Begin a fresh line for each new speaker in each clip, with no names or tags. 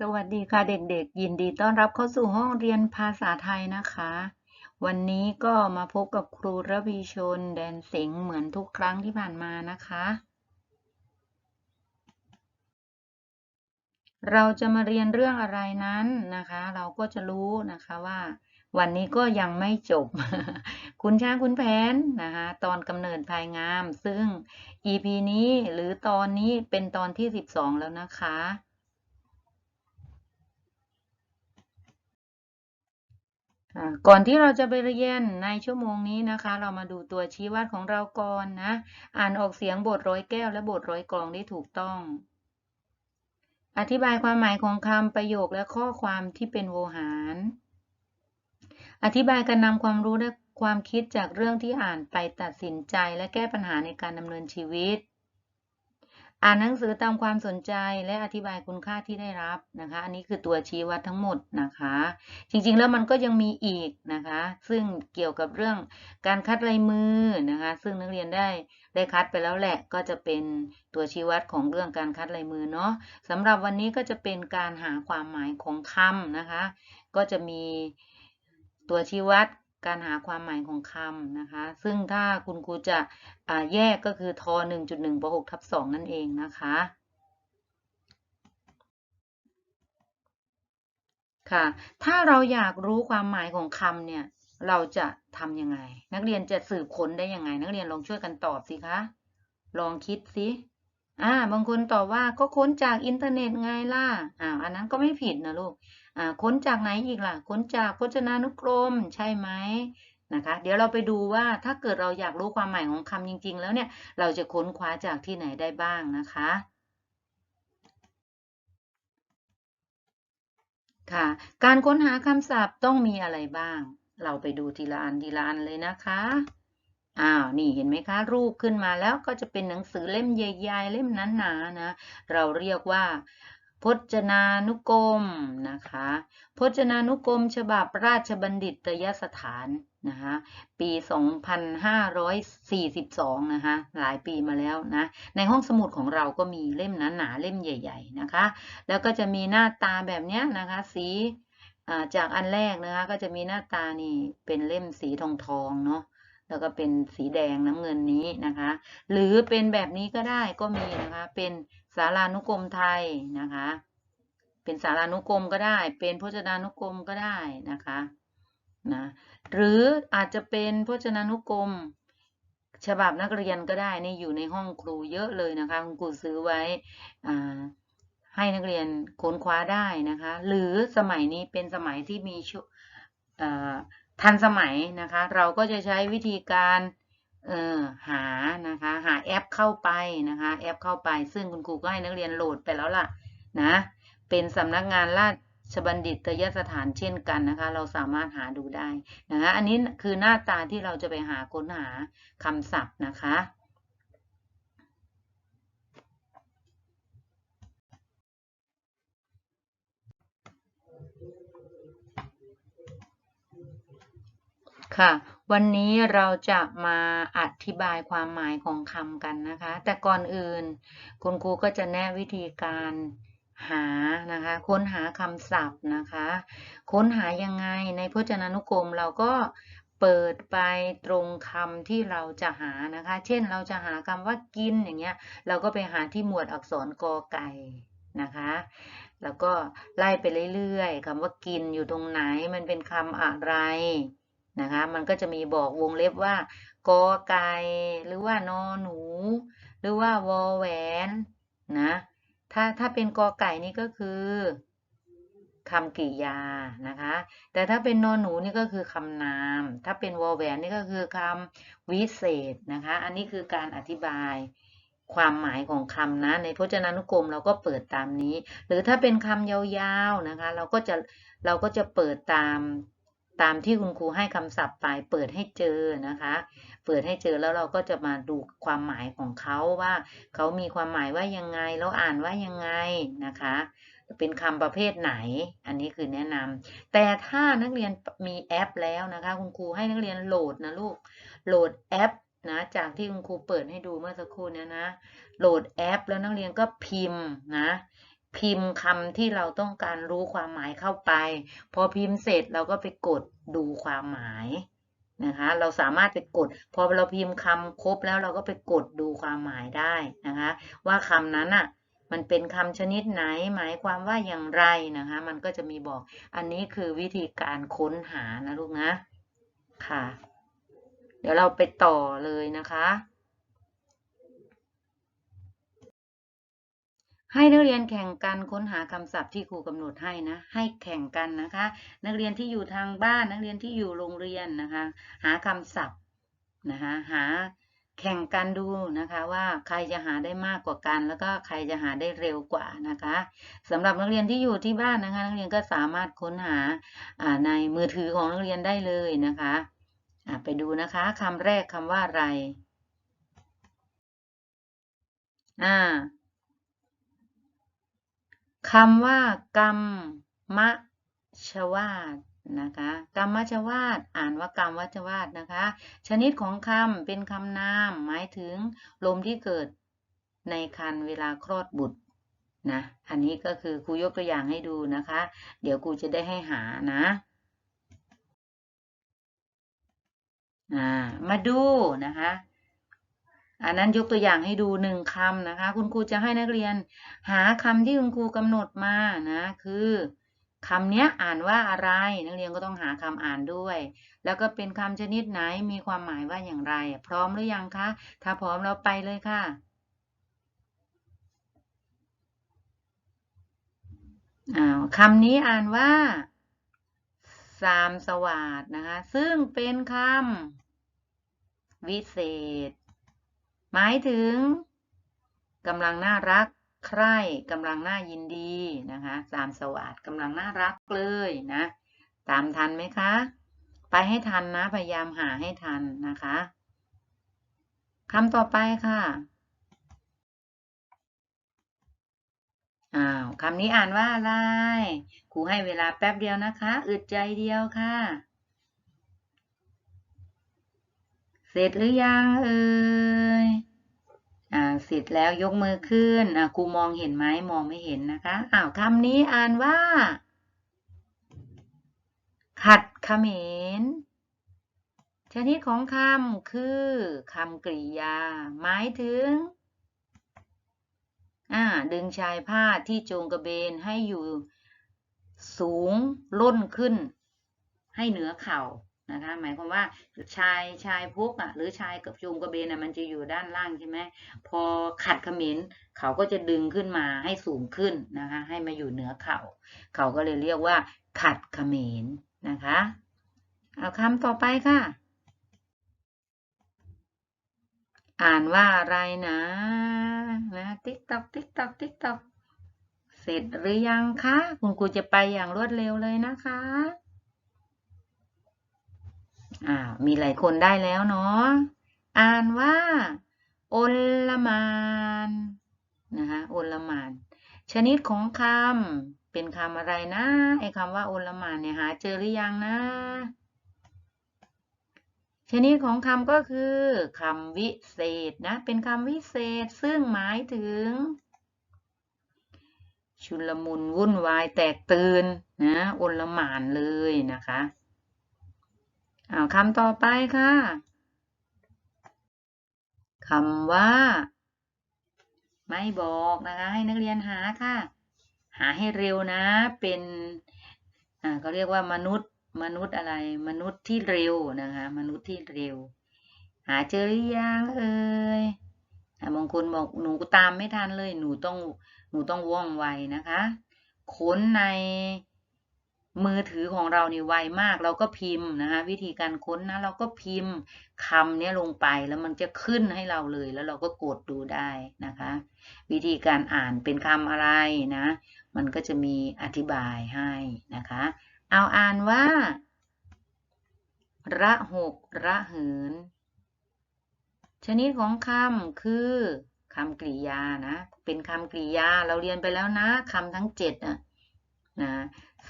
สวัสดีค่ะเด็กๆ ยินดีต้อนรับเข้าสู่ห้องเรียนภาษาไทยนะคะ วันนี้ก็มาพบกับครูระพีชนแดนสิงห์เหมือนทุกครั้งที่ผ่านมานะคะ เราจะมาเรียนเรื่องอะไรนั้นนะคะ เราก็จะรู้นะคะว่า วันนี้ก็ยังไม่จบ คุณช้างคุณแผนนะคะ ตอนกำเนิดภายงาม ซึ่ง EP นี้หรือตอนนี้เป็นตอนที่ 12 แล้วนะคะ อ่า ก่อนที่เราจะไปเรียนในชั่วโมงนี้นะคะ เรามาดูตัวชี้วัดของเราก่อนนะ อ่านออกเสียงบทร้อยแก้วและบทร้อยกลองได้ถูกต้อง อธิบายความหมายของคำประโยคและข้อความที่เป็นโวหาร อธิบายการนำความรู้และความคิดจากเรื่องที่อ่านไปตัดสินใจและแก้ปัญหาในการดำเนินชีวิต อ่านหนังสือตามความสนใจและอธิบายคุณค่าที่ได้รับนะคะ อันนี้คือตัวชี้วัดทั้งหมดนะคะ จริงๆแล้วมันก็ยังมีอีกนะคะ ซึ่งเกี่ยวกับเรื่องการคัดลายมือนะคะ ซึ่งนักเรียนได้ได้คัดไปแล้วแหละ ก็จะเป็นตัวชี้วัดของเรื่องการคัดลายมือเนาะสำหรับวันนี้ก็จะเป็นการหาความหมายของคำนะคะ ก็จะมีตัวชี้วัด การหาความหมายของคำนะคะ ซึ่งถ้าคุณครูจะแยกก็คือท1.1ป6ทับ2นั่นเองนะคะค่ะ ถ้าเราอยากรู้ความหมายของคำเนี่ย เราจะทำยังไง นักเรียนจะสืบค้นได้ยังไง นักเรียนลองช่วยกันตอบสิคะ ลองคิดสิ อ่าบางคนตอบว่าก็ค้นจากอินเทอร์เน็ตไงล่ะอ่าอันนั้นก็ไม่ผิดนะลูกอ่าค้นจากไหนอีกล่ะ ค้นจากพจนานุกรมใช่ไหมนะคะ เดี๋ยวเราไปดูว่าถ้าเกิดเราอยากรู้ความหมายของคำจริง ๆ แล้วเนี่ยเราจะค้นคว้าจากที่ไหนได้บ้างนะคะค่ะ การค้นหาคำศัพท์ต้องมีอะไรบ้าง เราไปดูทีละอันทีละอันเลยนะคะ อ้าว นี่เห็นไหมคะ รูปขึ้นมาแล้วก็จะเป็นหนังสือเล่มใหญ่ๆ เล่มนั้นหนานะ เราเรียกว่า พจนานุกรมนะคะ พจนานุกรมฉบับราชบัณฑิตยสถานนะคะปี 2542 นะคะหลายปีมาแล้วนะ ในห้องสมุดของเราก็มีเล่มนั้นหนาเล่มใหญ่ ๆ นะคะ แล้วก็จะมีหน้าตาแบบนี้นะคะ สีจากอันแรกนะคะ ก็จะมีหน้าตานี่เป็นเล่มสีทองทองเนาะ แล้วก็เป็นสีแดงน้ำเงินนี้นะคะ หรือเป็นแบบนี้ก็ได้ก็มีนะคะ เป็นสารานุกรมไทยนะคะ เป็นสารานุกรมก็ได้ เป็นพจนานุกรมก็ได้นะคะนะหรืออาจจะเป็นพจนานุกรม ฉบับนักเรียนก็ได้นี่อยู่ในห้องครูเยอะเลยนะคะคุณครูซื้อไว้อ่าให้นักเรียนค้นคว้าได้นะคะ หรือสมัยนี้เป็นสมัยที่มีชุอ่า ทันสมัยนะคะ เราก็จะใช้วิธีการเออหานะคะ หาแอปเข้าไปนะคะ แอปเข้าไป ซึ่งคุณครูก็ให้นักเรียนโหลดไปแล้วล่ะนะ เป็นสำนักงานราชบัณฑิตยสถานเช่นกันนะคะ เราสามารถหาดูได้นะคะ อันนี้คือหน้าตาที่เราจะไปหาค้นหาคำศัพท์นะคะ ค่ะ วันนี้เราจะมาอธิบายความหมายของคำกันนะคะ แต่ก่อนอื่น คุณครูก็จะแนะวิธีการหานะคะ ค้นหาคำศัพท์นะคะ ค้นหายังไงในพจนานุกรมเราก็เปิดไปตรงคำที่เราจะหานะคะ เช่นเราจะหาคำว่ากินอย่างเงี้ย เราก็ไปหาที่หมวดอักษรกอไก่นะคะ แล้วก็ไล่ไปเรื่อยๆคำว่ากินอยู่ตรงไหนมันเป็นคำอะไร นะคะ มันก็จะมีบอกวงเล็บว่ากอไก่หรือว่านอหนู หรือว่าวอแหวนนะ ถ้าถ้าเป็นกอไก่นี่ก็คือคำกริยานะคะ แต่ถ้าเป็นนอหนูนี่ก็คือคำนาม ถ้าเป็นวอแหวนนี่ก็คือคำวิเศษนะคะ อันนี้คือการอธิบายความหมายของคำนะ ในพจนานุกรมเราก็เปิดตามนี้ หรือถ้าเป็นคำยาวๆนะคะ เราก็จะเราก็จะเปิดตาม ตามที่คุณครูให้คำศัพท์ไปเปิดให้เจอนะคะ เปิดให้เจอแล้วเราก็จะมาดูความหมายของเขาว่าเขามีความหมายว่ายังไงแล้วอ่านว่ายังไงนะคะ เป็นคำประเภทไหน อันนี้คือแนะนำแต่ถ้านักเรียนมีแอปแล้วนะคะ คุณครูให้นักเรียนโหลดนะลูกโหลดแอปนะจากที่คุณครูเปิดให้ดูเมื่อสักครู่นี้นะโหลดแอป แล้วนักเรียนก็พิมพ์นะ พิมพ์คำที่เราต้องการรู้ความหมายเข้าไป พอพิมพ์เสร็จเราก็ไปกดดูความหมายนะคะ เราสามารถไปกด พอเราพิมพ์คำครบแล้วเราก็ไปกดดูความหมายได้นะคะ ว่าคำนั้นอะมันเป็นคำชนิดไหน หมายความว่าอย่างไรนะคะ มันก็จะมีบอก อันนี้คือวิธีการค้นหานะลูกนะ ค่ะ เดี๋ยวเราไปต่อเลยนะคะ ให้นักเรียนแข่งกันค้นหาคำศัพท์ที่ครูกำหนดให้นะ ให้แข่งกันนะคะ นักเรียนที่อยู่ทางบ้าน นักเรียนที่อยู่โรงเรียนนะคะ หาคำศัพท์นะคะหาแข่งกันดูนะคะว่าใครจะหาได้มากกว่ากัน แล้วก็ใครจะหาได้เร็วกว่านะคะสำหรับนักเรียนที่อยู่ที่บ้านนะคะ นักเรียนก็สามารถค้นหาในมือถือของนักเรียนได้เลยนะคะไปดูนะคะคำแรกคำว่าอะไรอ่า คำว่ากรรมมะชวาดนะคะกรรมชวาดอ่านว่ากรรมวัชวาดนะคะ ชนิดของคำเป็นคำนาม หมายถึงลมที่เกิดในคันเวลาคลอดบุตรนะอันนี้ก็คือครูยกตัวอย่างให้ดูนะคะ เดี๋ยวครูจะได้ให้หานะมาดูนะคะ อันนั้นยกตัวอย่างให้ดูหนึ่งคำนะคะ คุณครูจะให้นักเรียน หาคำที่คุณครูกำหนดมานะคือคำนี้อ่านว่าอะไร นักเรียนก็ต้องหาคำอ่านด้วย แล้วก็เป็นคำชนิดไหนมีความหมายว่าอย่างไร พร้อมหรือยังคะ ถ้าพร้อมเราไปเลยค่ะอ้าวคำนี้อ่านว่า สามสวาดนะคะ ซึ่งเป็นคำวิเศษ หมายถึงกำลังน่ารักใคร่กำลังน่ายินดีนะคะสามสวัสดกำลังน่ารักเลยนะ ตามทันไหมคะ ไปให้ทันนะ พยายามหาให้ทันนะคะคำต่อไปค่ะอ้าวคำนี้อ่านว่าอะไรครูให้เวลาแป๊บเดียวนะคะ อึดใจเดียวค่ะ เสร็จหรือยังเอ่ยอ่าเสร็จแล้วยกมือขึ้นอ่าครูมองเห็นไหมมองไม่เห็นนะคะอ้าวคำนี้อ่านว่า ขัดเขมรชนิดของคำคือคำกริยา หมายถึงอ่าดึงชายผ้าที่โจงกระเบนให้อยู่สูงล้นขึ้น ให้เหนือเข่า นะคะหมายความว่าชายชายพุกอะหรือชายกับจูงกระเบนอะมันจะอยู่ด้านล่างใช่ไหมพอขัดขมิ้นเขาก็จะดึงขึ้นมาให้สูงขึ้นนะคะให้มาอยู่เหนือเขาเขาก็เลยเรียกว่า ขัดขมิ้นนะคะเอาคำต่อไปค่ะ อ่านว่าอะไรนะนะติ๊กตอกติ๊กตอกติ๊กตอกเสร็จหรือยังคะคุณครูจะไปอย่างรวดเร็วเลยนะคะ อ่า มีหลายคนได้แล้วเนาะ อ่านว่าโอลมานนะคะโอลมาน ชนิดของคำเป็นคำอะไรนะไอ้คำว่าโอลมานเนี่ยหาเจอหรือยังนะ ชนิดของคำก็คือคำวิเศษนะ เป็นคำวิเศษซึ่งหมายถึง ชุลมุนวุ่นวายแตกตื่นนะโอลมานเลยนะคะ เอาคำต่อไปค่ะคำว่า ไม่บอกนะคะ ให้นักเรียนหาค่ะ หาให้เร็วนะ เป็นอ่าเขาเรียกว่ามนุษย์ มนุษย์อะไร มนุษย์ที่เร็วนะคะ มนุษย์ที่เร็ว หาเจอหรือยังเอ่ยบางคนบอกหนูตามไม่ทันเลย หนูต้องหนูต้องว่องไวนะคะ ค้นใน มือถือของเรานี่ไวมาก เราก็พิมพ์นะคะ วิธีการค้นนะ เราก็พิมพ์คำนี้ลงไปแล้วมันจะขึ้นให้เราเลย แล้วเราก็กดดูได้นะคะ วิธีการอ่านเป็นคำอะไรนะ มันก็จะมีอธิบายให้นะคะ เอาอ่านว่า ระหกระเหิน ชนิดของคำคือคำกริยานะ เป็นคำกริยาเราเรียนไปแล้วนะคำทั้งเจ็ดนะนะ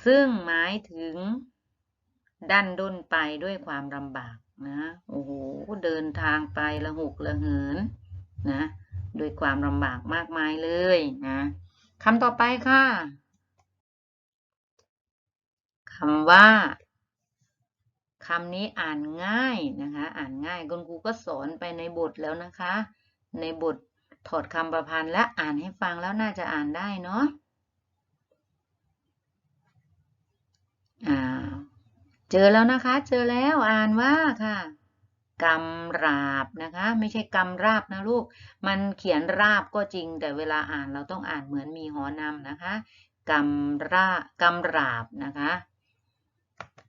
ซึ่งหมายถึง ดันด้นไปด้วยความลำบากนะโอ้โหเดินทางไปละหุกละเหินนะด้วยความลำบากมากมายเลยนะคำต่อไปค่ะคำว่าคำนี้อ่านง่ายนะคะ อ่านง่ายคุณครูก็สอนไปในบทแล้วนะคะ ในบทถอดคำประพันธ์และอ่านให้ฟังแล้วน่าจะอ่านได้เนาะ อ่าเจอแล้วนะคะ เจอแล้วอ่านว่าค่ะกำราบนะคะ ไม่ใช่กำราบนะลูก มันเขียนราบก็จริง แต่เวลาอ่านเราต้องอ่านเหมือนมีหอนำนะคะกำรากำราบนะคะ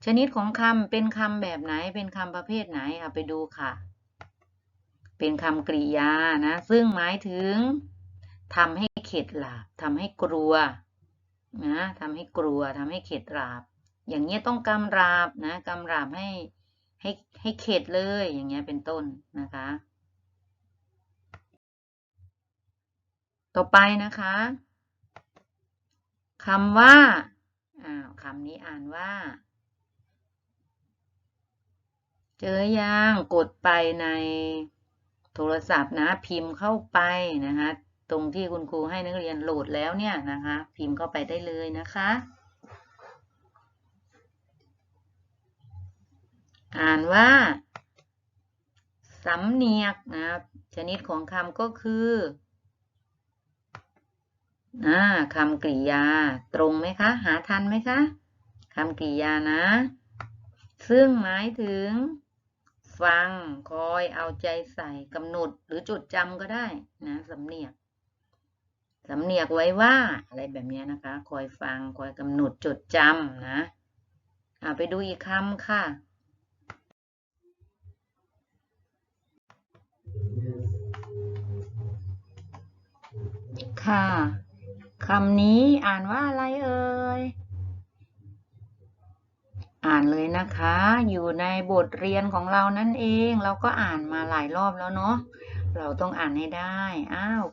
ชนิดของคำเป็นคำแบบไหนเป็นคำประเภทไหนเอาไปดูค่ะ เป็นคำกริยานะ ซึ่งหมายถึงทำให้เข็ดหลาบทำให้กลัวนะทำให้กลัวทำให้เข็ดหลาบ อย่างเงี้ยต้องกำราบนะกำราบให้ให้ให้เข็ดเลยอย่างเงี้ยเป็นต้นนะคะ ต่อไปนะคะคำว่าอ้าวคำนี้อ่านว่า เจอยังกดไปในโทรศัพท์นะพิมพ์เข้าไปนะคะ ตรงที่คุณครูให้นักเรียนโหลดแล้วเนี่ยนะคะ พิมพ์เข้าไปได้เลยนะคะ อ่านว่า สำเนียกนะครับชนิดของคำก็คืออ่าคำกริยา ตรงไหมคะ หาทันไหมคะคำกริยานะ ซึ่งหมายถึง ฟังคอยเอาใจใส่กำหนดหรือจดจำก็ได้นะสำเนียกสำเนียกไว้ว่าอะไรแบบนี้นะคะ คอยฟังคอยกำหนดจดจำนะอ่าไปดูอีกคำค่ะ ค่ะ คำนี้อ่านว่าอะไรเอ่ย อ่านเลยนะคะ อยู่ในบทเรียนของเรานั่นเอง เราก็อ่านมาหลายรอบแล้วเนาะ เราต้องอ่านให้ได้ อ้าว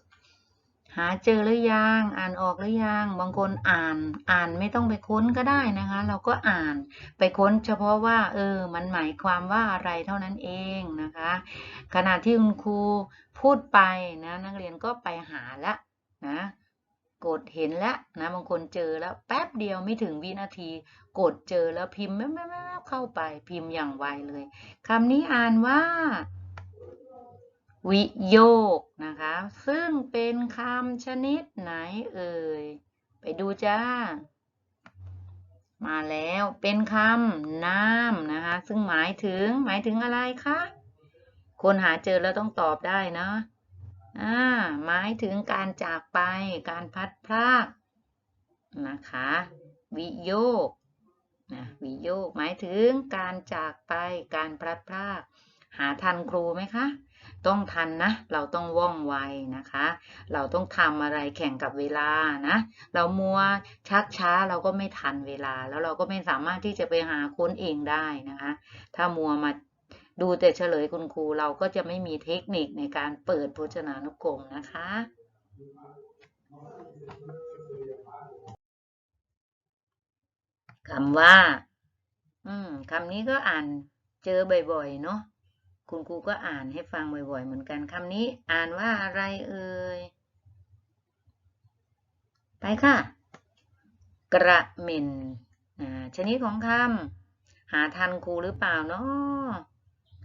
หาเจอหรือยัง อ่านออกหรือยัง บางคนอ่าน อ่านไม่ต้องไปค้นก็ได้นะคะ เราก็อ่าน ไปค้นเฉพาะว่า เออ มันหมายความว่าอะไรเท่านั้นเองนะคะ ขณะที่คุณครูพูดไปนะ นักเรียนก็ไปหาละ นะกดเห็นแล้วนะบางคนเจอแล้วแป๊บเดียวไม่ถึงวินาที กดเจอแล้วพิมพ์แม่แม่เข้าไปพิมพ์อย่างไวเลยคำนี้อ่านว่า วิโยกนะคะ ซึ่งเป็นคำชนิดไหนเอ่ย ไปดูจ้า มาแล้วเป็นคำนามนะคะ ซึ่งหมายถึงหมายถึงอะไรคะคนหาเจอแล้วต้องตอบได้นะ อ่าหมายถึงการจากไป การพัดพลากนะคะ วิโยกนะวิโยกหมายถึงการจากไป การพลัดพราก หาทันครูไหมคะ ต้องทันนะ เราต้องว่องไวนะคะ เราต้องทำอะไรแข่งกับเวลานะ เรามัวชักช้าเราก็ไม่ทันเวลา แล้วเราก็ไม่สามารถที่จะไปหาค้นเองได้นะคะ ถ้ามัวมา ดูแต่เฉลยคุณครูเราก็จะไม่มีเทคนิคในการเปิดพจนานุกรมนะคะ คำว่า อืมคำนี้ก็อ่านเจอบ่อยๆ เนาะคุณครูก็อ่านให้ฟังบ่อยๆ เหมือนกันคำนี้อ่านว่าอะไรเอ่ย ไปค่ะ กระเม็นชนิดของคำหาทันครูหรือเปล่าเนาะ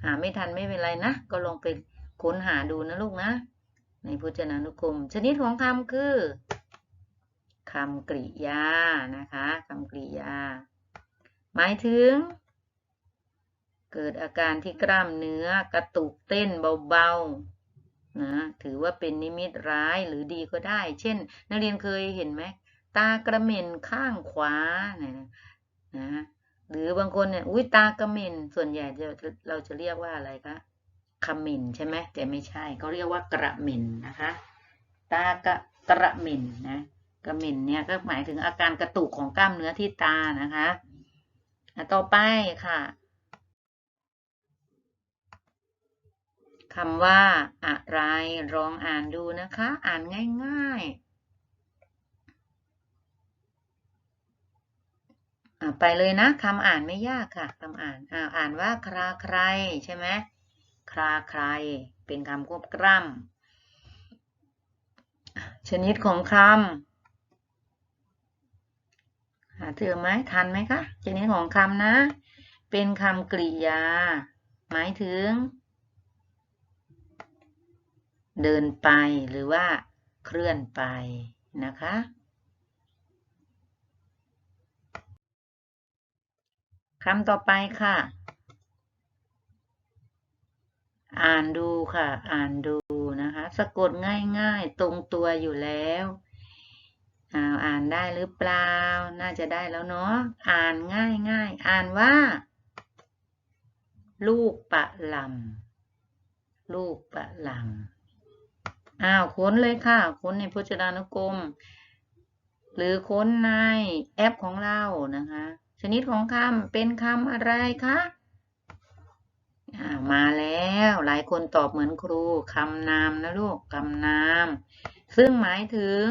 หาไม่ทันไม่เป็นไรนะ ก็ลองไปค้นหาดูนะลูกนะ ในพจนานุกรม ชนิดของคำคือคำกริยานะคะคำกริยา หมายถึง เกิดอาการที่กล้ามเนื้อกระตุกเต้นเบาๆนะถือว่าเป็นนิมิตร้ายหรือดีก็ได้ เช่น นักเรียนเคยเห็นไหมตากระเม็นข้างขวานะนะ หรือบางคนเนี่ยอุ้ยตากระมินส่วนใหญ่จะเราจะเรียกว่าอะไรคะขมินใช่ไหมแต่ไม่ใช่เขาเรียกว่ากระมินนะคะ ตากระกระมินนะกระมินเนี่ยก็หมายถึงอาการกระตุกของกล้ามเนื้อที่ตานะคะต่อไปค่ะคำว่าอะไรลองอ่านดูนะคะ อ่านง่าย ๆ ไปเลยนะคำอ่านไม่ยากค่ะคำอ่านอ่าอ่านว่าคราใครใช่ไหมคราใคร เป็นคำควบกล้ำชนิดของคาเจอไหมทันไหมคะชนิดของคำนะ เป็นคำกริยา หมายถึง เดินไปหรือว่าเคลื่อนไปนะคะ คำต่อไปค่ะ อ่านดูค่ะ อ่านดูนะคะ สะกดง่ายๆ ตรงตัวอยู่แล้วอ่าอ่านได้หรือเปล่า น่าจะได้แล้วเนาะ อ่านง่ายๆอ่านว่า ลูกปะลำลูกปะลำอ้าวค้นเลยค่ะ ค้นในพจนานุกรม หรือค้นในแอปของเรานะคะ ชนิดของคำเป็นคำอะไรคะมาแล้วหลายคนตอบเหมือนครูคำนามนะลูกคำนาม ซึ่งหมายถึง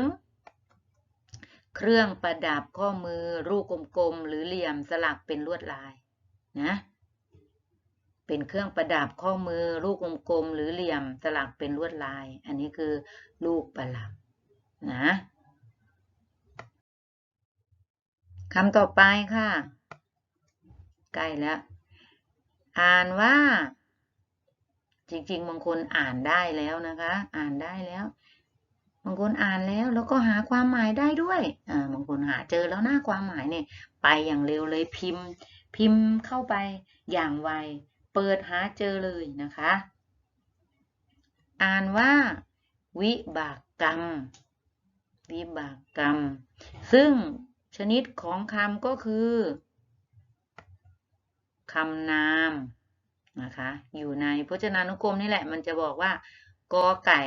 เครื่องประดับข้อมือรูปกลมๆหรือเหลี่ยมสลักเป็นลวดลายนะเป็นเครื่องประดับข้อมือรูปกลมๆหรือเหลี่ยมสลักเป็นลวดลาย อันนี้คือลูกประลับนะ คำต่อไปค่ะ ใกล้แล้ว อ่านว่า จริงๆบางคนอ่านได้แล้วนะคะ อ่านได้แล้วบางคนอ่านแล้วแล้วก็หาความหมายได้ด้วยอ่าบางคนหาเจอแล้วหน้าความหมายเนี่ย ไปอย่างเร็วเลยพิมพ์ พิมพ์เข้าไปอย่างไว เปิดหาเจอเลยนะคะ อ่านว่า วิบากกรรม วิบากกรรม ซึ่ง ชนิดของคำก็คือคำนามนะคะ อยู่ในพจนานุกรมนี่แหละ มันจะบอกว่ากอไก่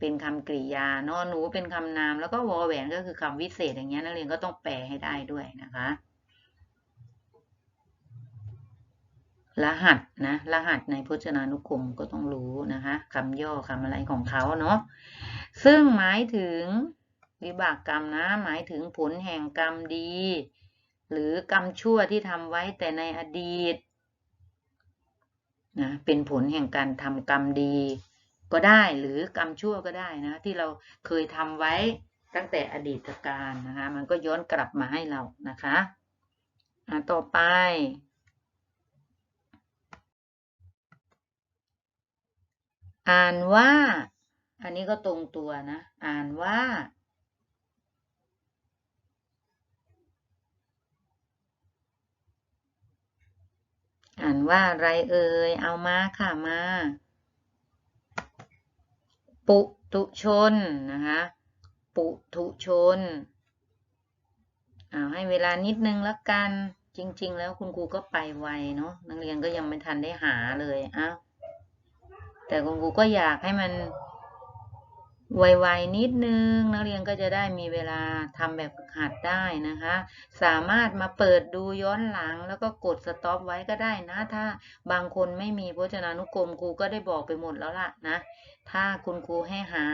เป็นคำกริยานอนหนูเป็นคำนาม แล้วก็วอแหวนก็คือคำวิเศษอย่างเงี้ยนักเรียนก็ต้องแปลให้ได้ด้วยนะคะ รหัสนะรหัสในพจนานุกรมก็ต้องรู้นะคะคำย่อคำอะไรของเขาเนาะซึ่งหมายถึง วิบากกรรมนะ หมายถึงผลแห่งกรรมดี หรือกรรมชั่วที่ทำไว้แต่ในอดีตนะเป็นผลแห่งการทำกรรมดี ก็ได้หรือกรรมชั่วก็ได้นะ ที่เราเคยทำไว้ตั้งแต่อดีตการนะคะ มันก็ย้อนกลับมาให้เรานะคะอะต่อไปอ่านว่า อันนี้ก็ตรงตัวนะ อ่านว่า อ่านว่าอะไรเอ่ย เอามาค่ะมา ปุตุชนนะคะ ปุถุชนเอาให้เวลานิดนึงแล้วกัน จริง ๆ แล้วคุณครูก็ไปไวเนาะนักเรียนก็ยังไม่ทันได้หาเลยอ้าวแต่คุณครูก็อยากให้มัน ไวๆนิดนึงนักเรียนก็จะได้มีเวลาทำแบบหัดได้นะคะ สามารถมาเปิดดูย้อนหลังแล้วก็กดสต็อปไว้ก็ได้นะ ถ้าบางคนไม่มีพจนานุกรมครูก็ได้บอกไปหมดแล้วล่ะนะ ถ้าคุณครูให้หา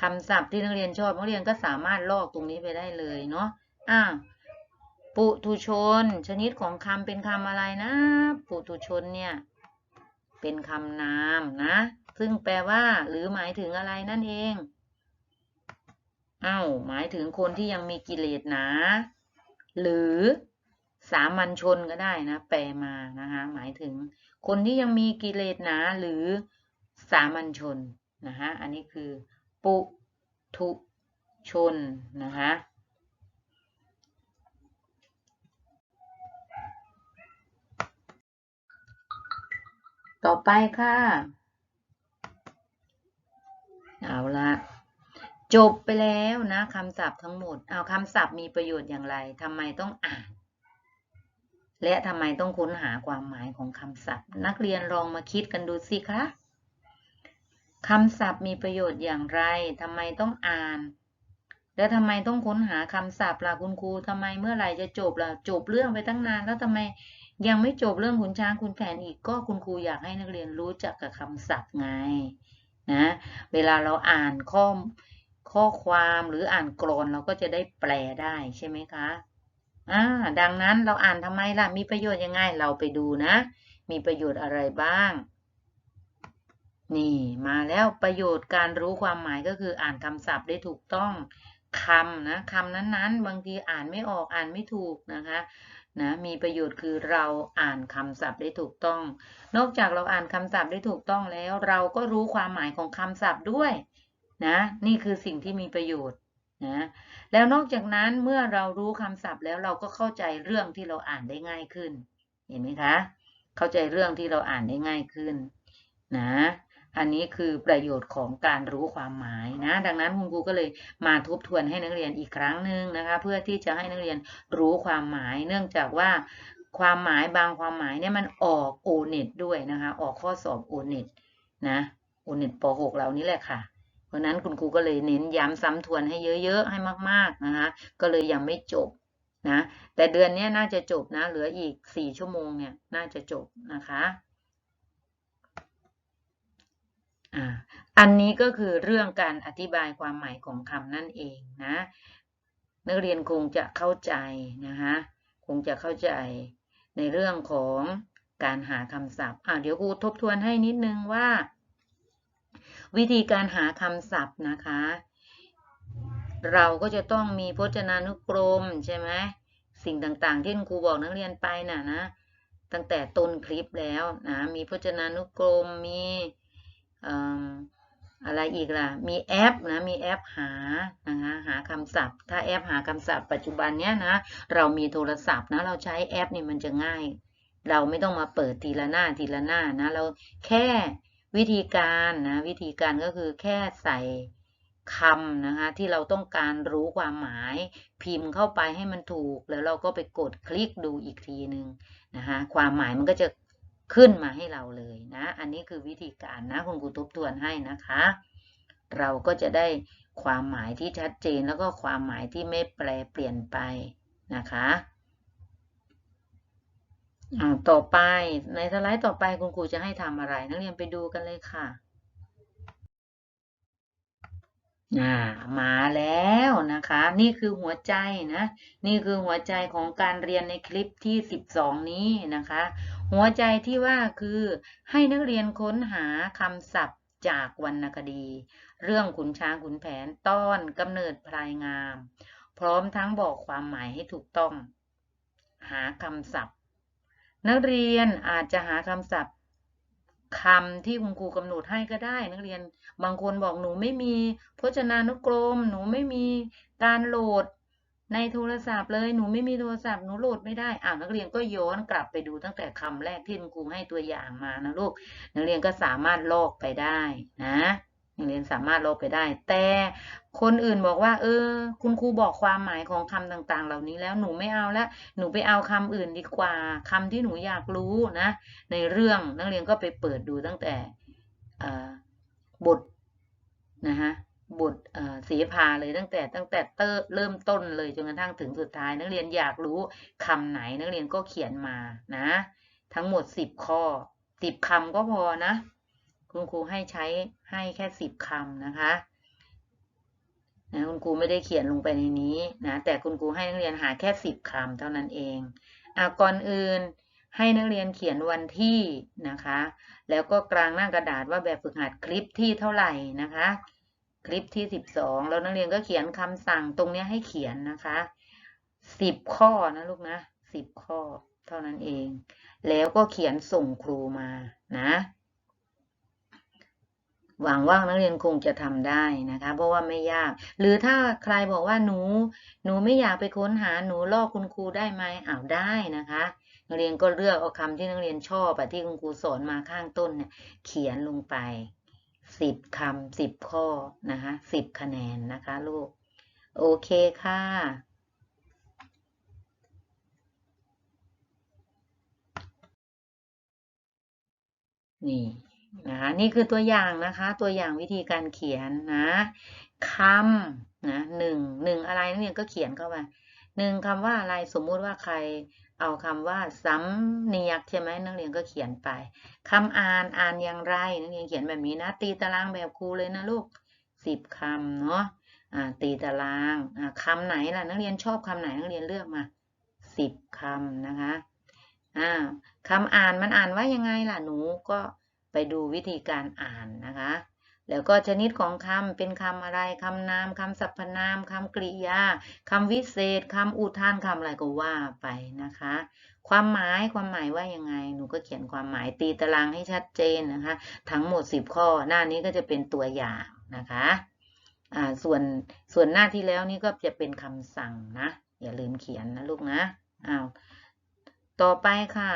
คำศัพท์ที่นักเรียนชอบนักเรียนก็สามารถลอกตรงนี้ไปได้เลยเนาะอ้าวปุถุชน ชนิดของคำเป็นคำอะไรนะ ปุถุชนเนี่ย เป็นคำนามนะ ซึ่งแปลว่า หรือหมายถึงอะไรนั่นเอง เอ้า หมายถึงคนที่ยังมีกิเลสหนา หรือสามัญชนก็ได้นะ แปลมานะคะหมายถึงคนที่ยังมีกิเลสหนาหรือสามัญชนนะคะอันนี้คือ ปุถุชนนะคะต่อไปค่ะ เอาละจบไปแล้วนะคำศัพท์ทั้งหมด เอาคำศัพท์มีประโยชน์อย่างไรทำไมต้องอ่าน และทำไมต้องค้นหาความหมายของคำศัพท์ นักเรียนลองมาคิดกันดูสิคะคำศัพท์มีประโยชน์อย่างไรทำไมต้องอ่าน แล้วทำไมต้องค้นหาคำศัพท์ล่ะคุณครูทำไมเมื่อไหร่จะจบล่ะจบเรื่องไปตั้งนาน แล้วทำไมยังไม่จบเรื่องขุนช้างขุนแผนอีกก็คุณครูอยากให้นักเรียนรู้จักกับคำศัพท์ไง นะเวลาเราอ่านข้อข้อความหรืออ่านกรนเราก็จะได้แปลได้ใช่ไหมคะอ่าดังนั้นเราอ่านทำไมล่ะ มีประโยชน์ยังไงเราไปดูนะ มีประโยชน์อะไรบ้าง นี่มาแล้วประโยชน์การรู้ความหมายก็คืออ่านคำศัพท์ได้ถูกต้องคำนะคำนั้นๆ บางทีอ่านไม่ออกอ่านไม่ถูกนะคะ นะมีประโยชน์คือเราอ่านคำศัพท์ได้ถูกต้อง นอกจากเราอ่านคำศัพท์ได้ถูกต้องแล้ว เราก็รู้ความหมายของคำศัพท์ด้วยนะนี่คือสิ่งที่มีประโยชน์นะแล้วนอกจากนั้นเมื่อเรารู้คำศัพท์แล้วเราก็เข้าใจเรื่องที่เราอ่านได้ง่ายขึ้น เห็นไหมคะ เข้าใจเรื่องที่เราอ่านได้ง่ายขึ้นนะ อันนี้คือประโยชน์ของการรู้ความหมายนะ ดังนั้นคุณครูก็เลยมาทบทวนให้นักเรียนอีกครั้งหนึ่งนะคะ เพื่อที่จะให้นักเรียนรู้ความหมาย เนื่องจากว่าความหมายบางความหมายเนี่ยมันออกโอเน็ตด้วยนะคะ ออกข้อสอบโอเน็ตนะโอเน็ตป .6 เรานี่แหละค่ะ เพราะนั้นคุณครูก็เลยเน้นย้ำซ้ำทวนให้เยอะๆ ให้มากๆนะคะ ก็เลยยังไม่จบนะ แต่เดือนนี้น่าจะจบนะ เหลืออีก 4 ชั่วโมงเนี่ย น่าจะจบนะคะ อ่าอันนี้ก็คือเรื่องการอธิบายความหมายของคำนั่นเองนะ นักเรียนคงจะเข้าใจนะคะคงจะเข้าใจในเรื่องของการหาคำศัพท์อ่าเดี๋ยวครูทบทวนให้นิดนึงว่า วิธีการหาคำศัพท์นะคะ เราก็จะต้องมีพจนานุกรมใช่ไหมสิ่งต่างๆ ที่ครูบอกนักเรียนไปน่ะนะ ตั้งแต่ต้นคลิปแล้วนะมีพจนานุกรมมี อะไรอีกล่ะ มีแอปนะ มีแอปหา นะคะ หาคำศัพท์ ถ้าแอปหาคำศัพท์ปัจจุบันเนี้ยนะ เรามีโทรศัพท์นะ เราใช้แอปนี่มันจะง่าย เราไม่ต้องมาเปิดทีละหน้าทีละหน้านะ เราแค่วิธีการนะ วิธีการก็คือแค่ใส่คำนะคะที่เราต้องการรู้ความหมาย พิมพ์เข้าไปให้มันถูก แล้วเราก็ไปกดคลิกดูอีกทีหนึ่งนะคะความหมายมันก็จะ ขึ้นมาให้เราเลยนะ อันนี้คือวิธีการนะคุณครูทบทวนให้นะคะ เราก็จะได้ความหมายที่ชัดเจนแล้วก็ความหมายที่ไม่แปลเปลี่ยนไปนะคะต่อไปในสไลด์ต่อไปคุณครูจะให้ทำอะไร นักเรียนไปดูกันเลยค่ะอ่ามาแล้วนะคะ นี่คือหัวใจนะ นี่คือหัวใจของการเรียนในคลิปที่ 12 นี้นะคะ หัวใจที่ว่าคือให้นักเรียนค้นหาคำศัพท์จากวรรณคดี เรื่องขุนช้างขุนแผนต้อนกำเนิดพลายงาม พร้อมทั้งบอกความหมายให้ถูกต้อง หาคำศัพท์ นักเรียนอาจจะหาคำศัพท์คำที่คุณครูกำหนดให้ก็ได้ นักเรียนบางคนบอกหนูไม่มีพจนานุกรม หนูไม่มีการโหลด ในโทรศัพท์เลยหนูไม่มีโทรศัพท์หนูโหลดไม่ได้อ่านักเรียนก็ย้อนกลับไปดูตั้งแต่คำแรกที่ครูให้ตัวอย่างมานะลูกนักเรียนก็สามารถลอกไปได้นะนักเรียนสามารถลบไปได้ แต่คนอื่นบอกว่า เออ คุณครูบอกความหมายของคำต่างๆ เหล่านี้แล้วหนูไม่เอาล้วหนูไปเอาคำอื่นดีกว่าคำที่หนูอยากรู้นะ ในเรื่องนักเรียนก็ไปเปิดดูตั้งแต่บทนะคะ บทสียพาเลยตั้งแต่ตั้งแต่เตเริ่มต้นเลยจนกระทั่งถึงสุดท้าย นักเรียนอยากรู้คำไหนนักเรียนก็เขียนมานะ ทั้งหมดสิบข้อสิบคำก็พอนะ คุณครูให้ใช้ให้แค่สิบคำนะคะนะคุณครูไม่ได้เขียนลงไปในนี้นะแต่คุณครูให้นักเรียนหาแค่สิบคำเท่านั้นเองอะก่อนอื่นให้นักเรียนเขียนวันที่นะคะ แล้วก็กลางหน้ากระดาษว่าแบบฝึกหัดคลิปที่เท่าไหร่นะคะ คลิปที่สิบสองแล้วนักเรียนก็เขียนคำสั่งตรงนี้ให้เขียนนะคะสิบข้อนะลูกนะสิบข้อเท่านั้นเอง แล้วก็เขียนส่งครูมานะ หวังว่านักเรียนคงจะทำได้นะคะ เพราะว่าไม่ยาก หรือถ้าใครบอกว่าหนู หนูไม่อยากไปค้นหาหนูลอกคุณครูได้ไหมอ้าวได้นะคะนักเรียนก็เลือกเอาคำที่นักเรียนชอบแบบที่คุณครูสอนมาข้างต้นเนี่ยเขียนลงไป สิบคำสิบข้อนะคะสิบคะแนนนะคะลูก โอเคค่ะ นี่นะคะนี่คือตัวอย่างนะคะ ตัวอย่างวิธีการเขียนนะคำนะหนึ่งหนึ่งอะไรนักเรียนก็เขียนเข้าไปหนึ่งคำว่าอะไรสมมุติว่าใคร เอาคำว่าสำเนียกใช่ไหมนักเรียนก็เขียนไปคำอ่านอ่านอย่างไรนักเรียนเขียนแบบนี้นะ ตีตารางแบบครูเลยนะลูกสิบคำเนาะตีตารางคำไหนล่ะนักเรียนชอบคำไหนนักเรียนเลือกมาสิบคำนะคะคำอ่านมันอ่านว่ายังไงล่ะหนูก็ไปดูวิธีการอ่านนะคะ แล้วก็ชนิดของคำเป็นคำอะไรคำนามคำสรรพนามคำกริยาคำวิเศษคำอุทานคำอะไรก็ว่าไปนะคะ ความหมายความหมายว่ายังไง หนูก็เขียนความหมายตีตารางให้ชัดเจนนะคะ ทั้งหมด 10 ข้อหน้านี้ก็จะเป็นตัวอย่างนะคะอ่าส่วนส่วนหน้าที่แล้วนี่ก็จะเป็นคำสั่งนะ อย่าลืมเขียนนะลูกนะอ้าวต่อไปค่ะ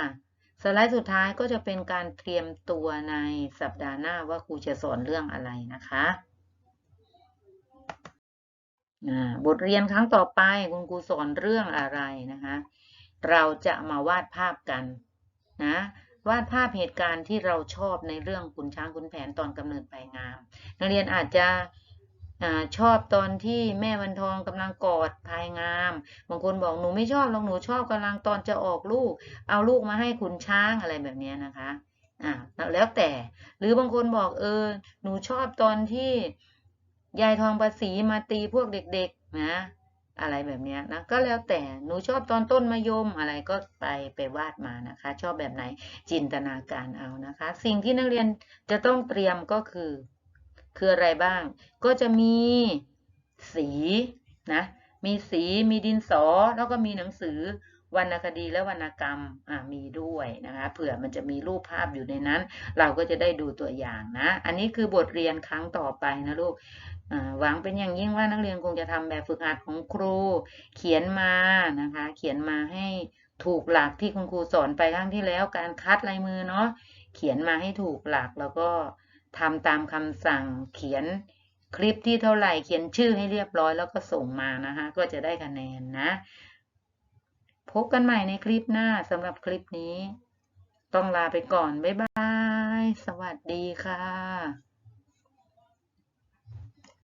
สไลด์สุดท้ายก็จะเป็นการเตรียมตัวในสัปดาห์หน้าว่าครูจะสอนเรื่องอะไรนะคะบทเรียนครั้งต่อไปคุณครูสอนเรื่องอะไรนะคะ เราจะมาวาดภาพกันนะวาดภาพเหตุการณ์ที่เราชอบในเรื่องขุนช้างขุนแผนตอนกำเนิดไปงาม นักเรียนอาจจะ อชอบตอนที่แม่วันทองกำลังกอดพายงามบางคนบอกหนูไม่ชอบหรอกหนูชอบกำลังตอนจะออกลูก เอาลูกมาให้ขุนช้างอะไรแบบนี้นะคะอ่าแล้วแต่หรือบางคนบอกเออ หนูชอบตอนที่ยายทองประสีมาตีพวกเด็ก ๆ นะอะไรแบบนี้นะก็แล้วแต่หนูชอบตอนต้นมะยมอะไรก็ไปไปวาดมานะคะ ชอบแบบไหนจินตนาการเอานะคะ สิ่งที่นักเรียนจะต้องเตรียมก็คือ คืออะไรบ้าง ก็จะมีสีนะมีสีมีดินสอ แล้วก็มีหนังสือวรรณคดีและวรรณกรรมอ่ามีด้วยนะคะเผื่อมันจะมีรูปภาพอยู่ในนั้น เราก็จะได้ดูตัวอย่างนะ อันนี้คือบทเรียนครั้งต่อไปนะลูกหวังเป็นอย่างยิ่งว่านักเรียนคงจะทำแบบฝึกหัดของครู เขียนมานะคะ เขียนมาให้ถูกหลักที่คุณครูสอนไปครั้งที่แล้วการคัดลายมือเนาะเขียนมาให้ถูกหลักแล้วก็ ทำตามคำสั่งเขียนคลิปที่เท่าไหร่เขียนชื่อให้เรียบร้อยแล้วก็ส่งมานะคะก็จะได้คะแนนนะ พบกันใหม่ในคลิปหน้าสำหรับคลิปนี้ ต้องลาไปก่อน บ๊ายบาย สวัสดีค่ะ